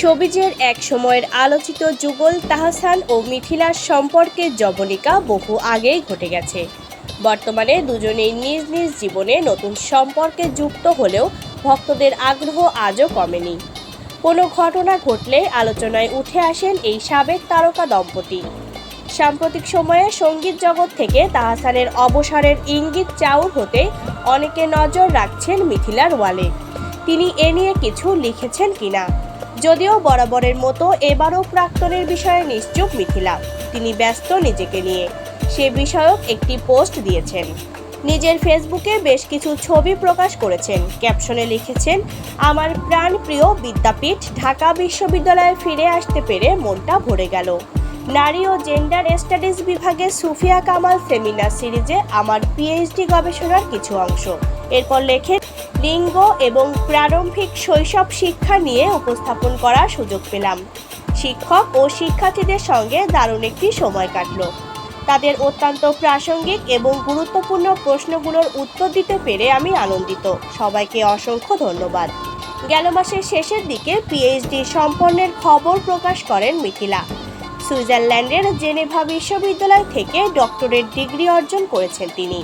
সবিজের এক সময়ের আলোচিত যুগল তাহসান ও মিথিলার সম্পর্কের জবনিকা বহু আগেই ঘটে গেছে। বর্তমানে দুজনেই নিজ নিজ জীবনে নতুন সম্পর্কে যুক্ত হলেও ভক্তদের আগ্রহ আজও কমেনি। কোনো ঘটনা ঘটলে আলোচনায় উঠে আসেন এই সাবেক তারকা দম্পতি। সাম্প্রতিক সময়ে সংগীত জগৎ থেকে তাহসানের অবসরের ইঙ্গিত চাউর হতে অনেকে নজর রাখছেন মিথিলার ওয়ালে। তিনি এ নিয়ে কিছু লিখেছেন কিনা। যদিও বরাবরের মতো এবারও প্রাক্তনের বিষয়ে নিশ্চুপ মিথিলা। তিনি ব্যস্ত নিজেকে নিয়ে। সে বিষয়ক একটি পোস্ট দিয়েছেন। নিজের ফেসবুকে বেশ কিছু ছবি প্রকাশ করেছেন। ক্যাপশনে লিখেছেন, আমার প্রাণপ্রিয় বিদ্যাপীঠ ঢাকা বিশ্ববিদ্যালয়ে ফিরে আসতে পেরে মনটা ভরে গেল। নারী ও জেন্ডার স্টাডিজ বিভাগে সুফিয়া কামাল সেমিনার সিরিজে আমার পিএইচডি গবেষণার কিছু অংশ। এরপর লেখে লিঙ্গ এবং প্রারম্ভিক শৈশব শিক্ষা নিয়ে উপস্থাপন করার সুযোগ পেলাম। শিক্ষক ও শিক্ষার্থীদের সঙ্গে দারুণ একটি সময় কাটলো। তাদের অত্যন্ত প্রাসঙ্গিক এবং গুরুত্বপূর্ণ প্রশ্নগুলোর উত্তর দিতে পেরে আমি আনন্দিত। সবাইকে অসংখ্য ধন্যবাদ। গেল মাসের শেষের দিকে পিএইচডি সম্পন্নের খবর প্রকাশ করেন মিথিলা। সুইজারল্যান্ডের জেনেভা বিশ্ববিদ্যালয় থেকে ডক্টরেট ডিগ্রি অর্জন করেছেন তিনি।